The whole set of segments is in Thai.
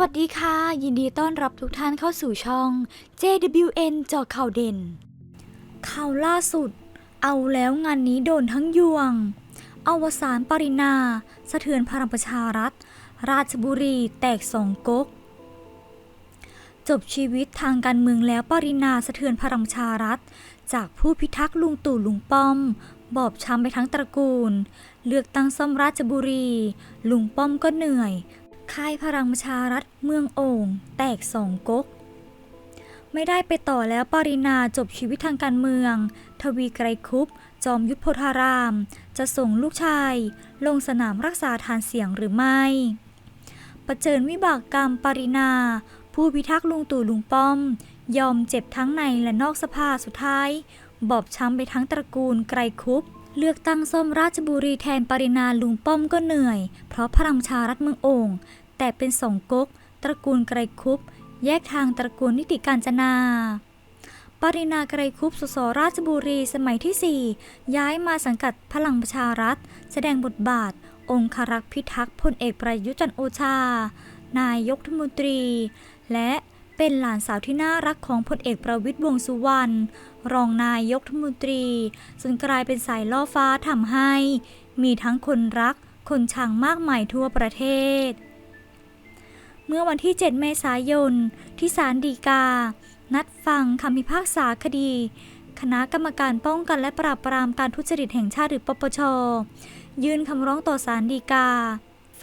วัสดีค่ะ ยินดีต้อนรับทุกท่านเข้าสู่ช่อง JWN จอข่าวเด่น ข่าวล่าสุด เอาแล้วงานนี้โดนทั้งยวง อวสานปรินา สะเทือนพลังประชารัฐ ราชบุรีแตกสองก๊ก จบชีวิตทางการเมืองแล้วปรินาสะเทือนพลังประชารัฐ จากผู้พิทักษ์ลุงตู่ลุงป้อม บอบช้ำไปทั้งตระกูล เลือกตั้งซ่อมราชบุรี ลุงป้อมก็เหนื่อย ค่ายพลังประชารัฐเมืองโอ่งแตกสองก๊ก ไม่ได้ไปต่อแล้วปรินาจบชีวิตทางการเมือง ทวีไกรคุป จอมยุทธโพธาราม จะส่งลูกชาย ลงสนามรักษาฐานเสียงหรือไม่ประเจิญวิบากกรรมปรินา ผู้พิทักษ์ลุงตู่ลุงป้อม ยอมเจ็บทั้งในและนอกสภาสุดท้าย บอบช้ำไปทั้งตระกูลไกรคุป เลือกตั้งส้มราชบุรีแทนปรินาลุงป้อมก็เหนื่อย เพราะพลังชารัฐเมืองโอ่งแต่เป็นสองก๊ก ตระกูลไกรคุป แยกทางตระกูลนิติการจนา ปรินาไกรคุปสสราชบุรีสมัยที่ 4 ย้ายมาสังกัดพลังประชารัฐ แสดงบทบาท องครักษ์พิทักษ์พลเอกประยุจันโอชา นายกรัฐมนตรี และ เป็นหลานสาวที่น่ารักของพลเอกประวิตยวงสุวรรณรองนายกรัฐมนตรีจนกลายเป็นสายล่อฟ้าทำให้ มีทั้งคนรัก คนชังมากมายทั่วประเทศ เมื่อวันที่ 7 เมษายน ที่ศาลฎีกา นัดฟังคำพิพากษาคดี คณะกรรมการป้องกันและปราบปรามการทุจริตแห่งชาติหรือปปช ยื่นคำร้องต่อศาลฎีกา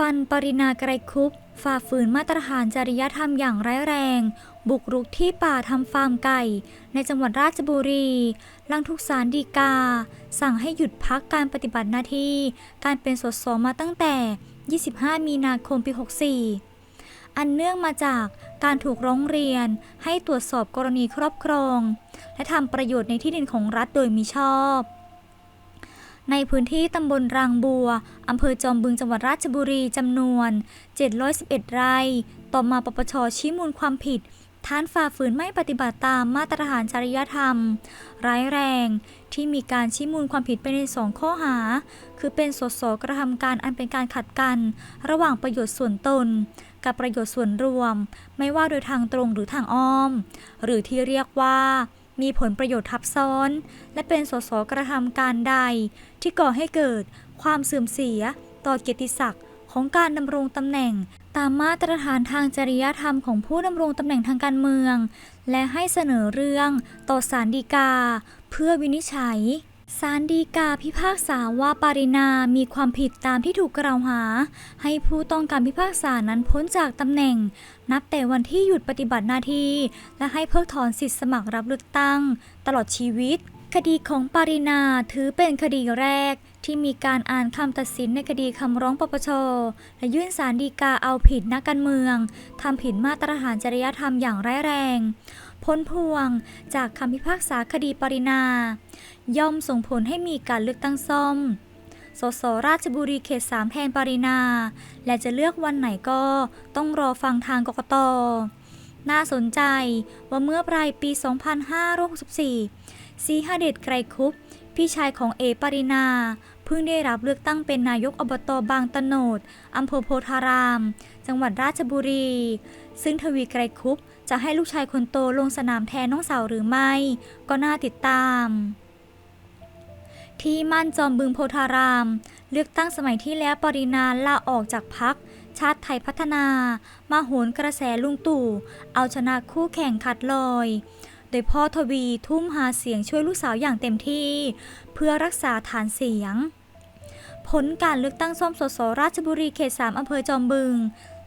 ฟันปรินาไกรคุปฝ่าฝืนมาตรฐานจริยธรรมอย่างร้ายแรง บุกรุกที่ป่าทำฟาร์มไก่ ในจังหวัดราชบุรีหลังทุกศาลฎีกา สั่งให้หยุดพักการปฏิบัติหน้าที่ การเป็นสสมาตั้งแต่ 25 มีนาคมปี 64 อันเนื่องมาจากการถูกร้องเรียนให้ตรวจสอบกรณีครอบครอง และทำประโยชน์ในที่ดินของรัฐโดยมิชอบ ในพื้นที่ตำบลรางบัว อำเภอจอมบึงจังหวัดราชบุรีจำนวน 711 ไร่ ต่อมาปปชชี้มูลความผิดฐานฝ่าฝืนไม่ปฏิบัติตามมาตรฐานจริยธรรม ร้ายแรง ที่มีการชี้มูลความผิดไปในสองข้อหา คือเป็นสสกระทำการอันเป็นการขัดกัน ระหว่างประโยชน์ส่วนตน กับประโยชน์ส่วนรวม ไม่ว่าโดยทางตรงหรือทางอ้อม หรือที่เรียกว่า มีผลประโยชน์ทับซ้อน และเป็นสสกระทำการใด ที่ก่อให้เกิดความเสื่อมเสีย ต่อเกียรติศักดิ์ของการดำรงตำแหน่ง ตามมาตรฐานทางจริยธรรมของผู้ดำรงตำแหน่งทางการเมือง และให้เสนอเรื่องต่อศาลฎีกา เพื่อวินิจฉัย ศาลฎีกาพิพากษาว่าปารินามีความผิดตามที่ถูกกล่าวหา ให้ผู้ต้องการพิพากษานั้นพ้นจากตำแหน่ง นับแต่วันที่หยุดปฏิบัติหน้าที่ และให้เพิกถอนสิทธิสมัครรับเลือกตั้ง ตลอดชีวิต คดีของปารินาถือเป็นคดีแรก ที่มีการอ่านคำตัดสินในคดีคำร้องปปช และยื่นสารดีกาเอาผิดนักการเมืองทำผิดมาตรฐานจริยธรรมอย่างร้ายแรง พ้นพวงจากคำพิพากษาคดีปรินา ย่อมส่งผลให้มีการเลือกตั้งซ่อม สสราชบุรีเขต3แทนปรินา และจะเลือกวันไหนก็ต้องรอฟังทางกกต น่าสนใจว่าเมื่อปลายปี 2564สีหเดชไกรคุปพี่ชายของเอปรินา พิ่งได้รับเลือกตั้งเป็นนายกอบตบางตะโนดอำเภอโพธาราม จังหวัดราชบุรี ซึ่งทวีไกรคุปจะให้ลูกชายคนโตลงสนามแทนน้องสาวหรือไม่ ก็น่าติดตาม ที่มั่นจอมบึงโพธาราม เลือกตั้งสมัยที่แล้วปรินาลาออกจากพักชาติไทยพัฒนา มาโหนกระแสลุงตู่ เอาชนะคู่แข่งขัดลอย โดยพ่อทวีทุ่มหาเสียงช่วยลูกสาวอย่างเต็มที่ เพื่อรักษาฐานเสียง ผลการเลือกตั้งซ่อมสสราชบุรีเขต 3 อำเภอจอมบึง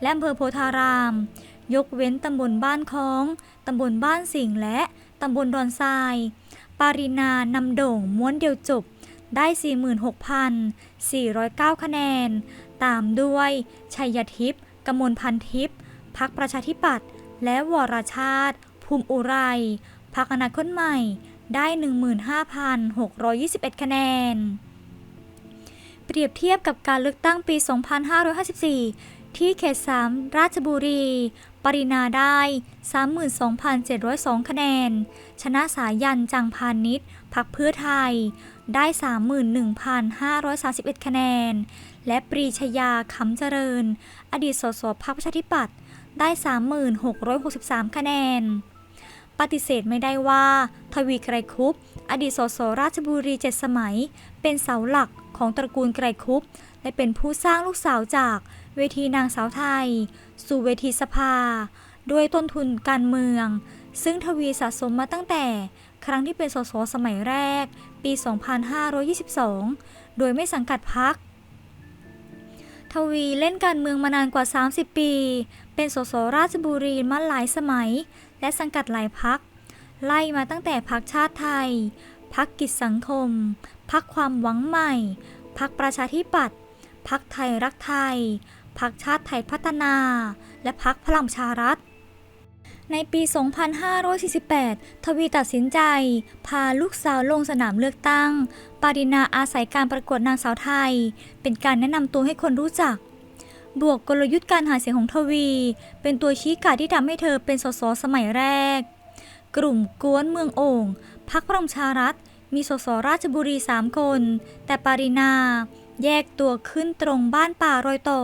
และอำเภอโพธาราม ยกเว้นตำบลบ้านคลอง ตำบลบ้านสิงห์และตำบลดอนทราย ปารินานำโด่งม้วนเดียวจบได้ 46,409 คะแนน ตามด้วย ชัยทิพย์กมลพันทิพย์พักประชาธิปัตย์และวรชาติ ภูมิอุไรพักอนาคตใหม่ได้ 15,621 คะแนน เปรียบเทียบกับการเลือกตั้งปี 2554 ที่เขต 3 ราชบุรี ปรินาได้ 32,702 คะแนน ชนะสายันจังพานิชพักเพื่อไทย ได้ 31,531 คะแนน และปรีชยาขำเจริญ อดีตสสพรรคประชาธิปัตย์ได้ 3663 คะแนน ปฏิเสธไม่ได้ว่า ทวีไกรคุป อดีตสสราชบุรีเจ็ดสมัย เป็นเสาหลัก ของตระกูลไกรคุปและเป็นผู้สร้างลูกสาวจากเวทีนางสาวไทย สู่เวทีสภา ด้วยต้นทุนการเมือง ซึ่งทวีสะสมมาตั้งแต่ครั้งที่เป็นสสสมัยแรก ปี 2522 โดยไม่สังกัดพรรคทวีเล่นการเมืองมานานกว่า 30 ปี เป็นสสราชบุรีมาหลายสมัย และสังกัดหลายพัก ไล่มาตั้งแต่พักชาติไทย พักกิจสังคม พักความหวังใหม่ พักประชาธิปัตย์พักไทยรักไทย พักชาติไทยพัฒนา และพักพลังชารัฐ ในปี 2548 ทวีตัดสินใจ พาลูกสาวลงสนามเลือกตั้ง ปารินาอาศัยการประกวดนางสาวไทย เป็นการแนะนำตัวให้คนรู้จัก บวกกลยุทธ์การหาเสียงของทวี เป็นตัวชี้ขาดที่ทำให้เธอเป็นสสสมัยแรก กลุ่มกวนเมืองโอ่ง พักพลังประชารัฐมีสสราชบุรี 3 คน แต่ปารินาแยกตัวขึ้นตรงบ้านป่ารอยต่อ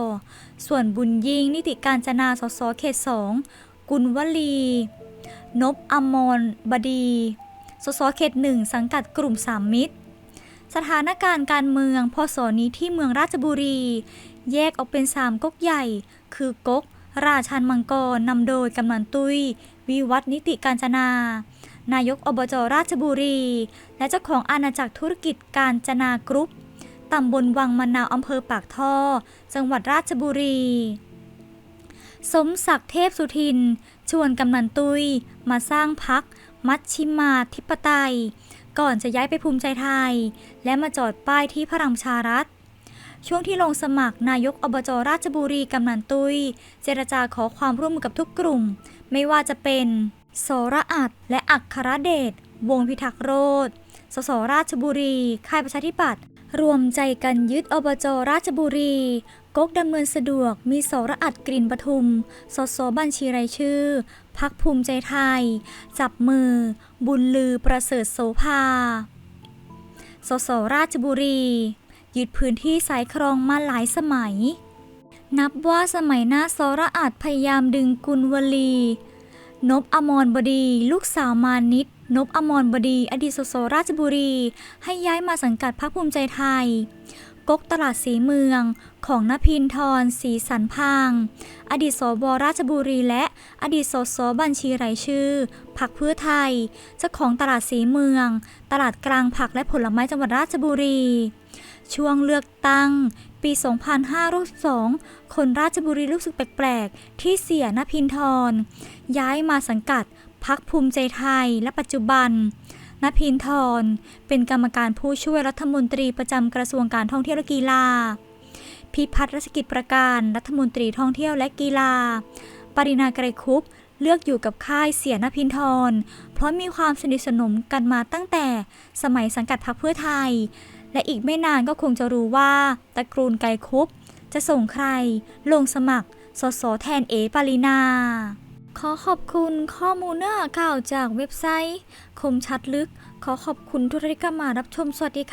ส่วนบุญยิงนิติการจนาสสเขตสองกุลวลี นบอมรบดี สสเขตหนึ่งสังกัดกลุ่มสามมิตร สถานการณ์การเมืองพศนี้ที่เมืองราชบุรี แยกออกเป็นสามก๊กใหญ่ คือก๊กราชันมังกรนำโดยกำนันตุ้ย วิวัฒน์นิติการจนา นายกอบจราชบุรี และเจ้าของอาณาจักรธุรกิจการจนากรุ๊ปตำบลวังมะนาวอำเภอปากท่อ จังหวัดราชบุรี สมศักดิ์เทพสุทิน ชวนกำนันตุยมาสร้างพัก มัชชิมาธิปไตย ก่อนจะย้ายไปภูมิใจไทย และมาจอดป้ายที่พระรามชารัฐ ช่วงที่ลงสมัครนายกอบจราชบุรีกำนันตุย เจรจาขอความร่วมมือกับทุกกลุ่ม ไม่ว่าจะเป็น โสระอัดและอักครเดช วงพิทักษ์โรธสสราชบุรี ค่ายประชาธิปัตย์รวมใจกันยึดอบจราชบุรี ก๊กดำเนินสะดวก มีโสระอัดกลิ่นปทุม สสบัญชีรายชื่อ พักภูมิใจไทย จับมือ บุญลือประเสริฐโสภา สสราชบุรี ยึดพื้นที่สายครองมาหลายสมัย นับว่าสมัยหน้าสระอาจพยายามดึงกุลวลี นบอมรบดี ลูกสาวมานิดนบอมรบดี อดีตสสราชบุรี ให้ย้ายมาสังกัดพรรคภูมิใจไทย กกตลาดสีเมืองของนพินทรศรีสันพาง อดีตสบราชบุรีและอดีตสสบัญชีรายชื่อพักเพื่อไทยเจ้าของตลาดสีเมือง ตลาดกลางผักและผลไม้จังหวัดราชบุรี ช่วงเลือกตั้ง ปี 2562 คนราชบุรีรู้สึกแปลกๆ ที่เสียนพินทร ย้ายมาสังกัดพักภูมิใจไทยและปัจจุบันนพินทร เป็นกรรมการผู้ช่วยรัฐมนตรีประจำกระทรวงการท่องเที่ยวและกีฬา พิพัฒน์รัชกิจประการรัฐมนตรีท่องเที่ยวและกีฬา ปรินาไกรคุปเลือกอยู่กับค่ายเสียนพินทร เพราะมีความสนิทสนมกันมาตั้งแต่สมัยสังกัดพรรคเพื่อไทย และอีกไม่นานก็คงจะรู้ว่าตระกูลไกรคุปจะส่งใคร ลงสมัคร สสแทนเอปารินา ขอขอบคุณข้อมูลเนื้อข่าวจากเว็บไซต์ คมชัดลึก ขอขอบคุณทุกท่านที่เข้ามารับชมสวัสดีค่ะ